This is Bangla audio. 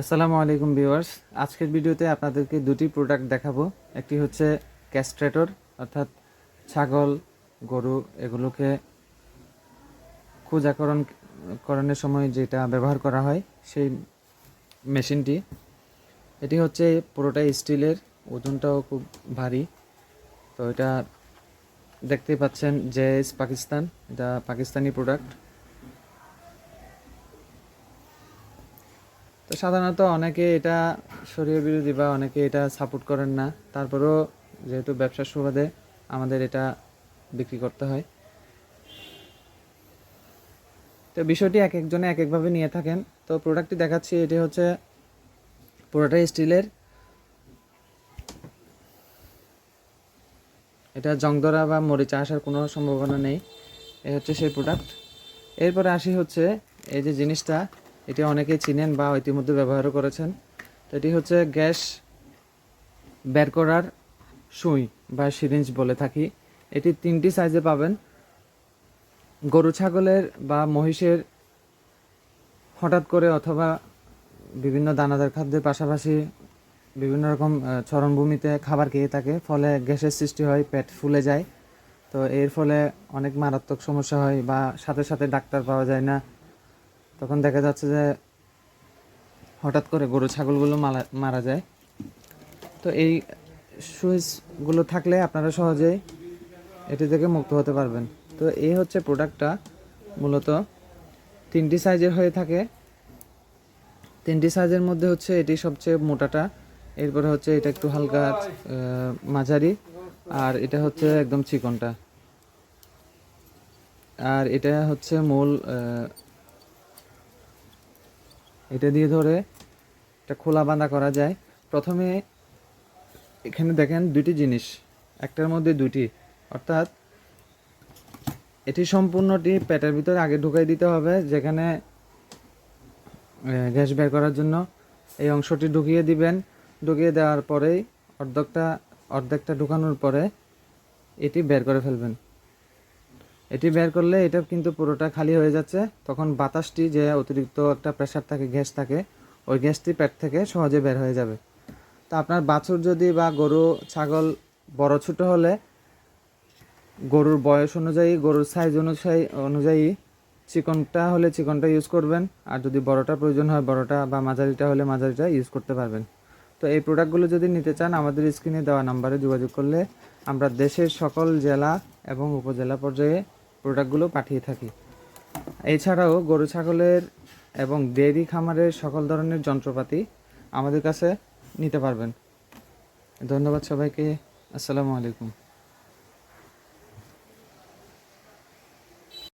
আসসালামু আলাইকুম ভিউয়ার্স। আজকের ভিডিওতে আপনাদেরকে দুটি প্রোডাক্ট দেখাবো। একটি হচ্ছে ক্যাস্ট্রেটর অর্থাৎ ছাগল, গরু, এগুলোকে খোঁজাকরণ করণের সময় যেটা ব্যবহার করা হয়, সেই মেশিনটি। এটি হচ্ছে পুরোটাই স্টিলের, ওজনটাও খুব ভারী। তো এটা দেখতেই পাচ্ছেন জেএস পাকিস্তান, এটা পাকিস্তানি প্রোডাক্ট তো সাধারণত অনেকে এটা শরীর বিরোধী বা অনেকে এটা সাপোর্ট করেন না। তারপরেও যেহেতু ব্যবসার সুবাদে আমাদের এটা বিক্রি করতে হয়। তো বিষয়টি এক একজনে এক একভাবে নিয়ে থাকেন। তো প্রোডাক্টটি দেখাচ্ছি, এটি হচ্ছে পুরোটাই স্টিলের এটা জংদরা বা মরিচা আসার কোনো সম্ভাবনা নেই। এই হচ্ছে সেই প্রোডাক্ট এরপরে আসি হচ্ছে এই যে জিনিসটা। এটি অনেকেই চিনেন বা ইতিমধ্যে ব্যবহারও করেছেন। তো এটি হচ্ছে গ্যাস বের করার সুই বা সিরিঞ্জ বলে থাকি। এটি তিনটি সাইজে পাবেন। গরু, ছাগলের বা মহিষের হঠাৎ করে অথবা বিভিন্ন দানাদার খাদ্যের পাশাপাশি বিভিন্ন রকম চরণভূমিতে খাবার খেয়ে থাকে। ফলে গ্যাসের সৃষ্টি হয়, পেট ফুলে যায়। তো এর ফলে অনেক মারাত্মক সমস্যা হয় বা সাথে সাথে ডাক্তার পাওয়া যায় না। তখন দেখা যাচ্ছে যে হঠাৎ করে গরু, ছাগলগুলো মারা মারা যায়। তো এই সুইচগুলো থাকলে আপনারা সহজেই এটি থেকে মুক্ত হতে পারবেন। তো এই হচ্ছে প্রোডাক্টটা, মূলত তিনটি সাইজের হয়ে থাকে। তিনটি সাইজের মধ্যে হচ্ছে এটি সবচেয়ে মোটাটা, এরপরে হচ্ছে এটা একটু হালকা মাঝারি, আর এটা হচ্ছে একদম চিকনটা। আর এটা হচ্ছে মূল এটা দিয়ে ধরে এটা খোলা বাঁধা করা যায়। প্রথমে এখানে দেখেন দুটি জিনিস, একটার মধ্যে দুটি অর্থাৎ এটি সম্পূর্ণটি পেটের ভিতরে আগে ঢুকাই দিতে হবে, যেখানে গ্যাস বের করার জন্য এই অংশটি ঢুকিয়ে দিবেন। ঢুকিয়ে দেওয়ার পরেই অর্ধেকটা অর্ধেকটা ঢুকানোর পরে এটি বের করে ফেলবেন। এটি বের করলে এটা কিন্তু পুরোটা খালি হয়ে যাচ্ছে। তখন বাতাসটি যে অতিরিক্ত একটা প্রেশার থাকে গ্যাস থাকে, ওই গ্যাসটি পেট থেকে সহজে বের হয়ে যাবে। তো আপনার বাছুর যদি বা গরু, ছাগল বড় ছোট হলে গরুর বয়স অনুযায়ী, গরুর সাইজ অনুযায়ী অনুযায়ী চিকনটা হলে চিকনটা ইউজ করবেন। আর যদি বড়টা প্রয়োজন হয়, বড়টা বা মাঝারিটা হলে মাঝারিটা ইউজ করতে পারবেন। তো এই প্রোডাক্টগুলো যদি নিতে চান, আমাদের স্ক্রিনে দেওয়া নাম্বারে যোগাযোগ করলে আমরা দেশের সকল জেলা এবং উপজেলা পর্যায়ে প্রোডাক্টগুলো পাঠিয়ে থাকি। এছাড়াও গরু, ছাগলের এবং ডেয়ারি খামারের সকল ধরনের যন্ত্রপাতি আমাদের কাছে নিতে পারবেন। ধন্যবাদ সবাইকে। আসসালামু আলাইকুম।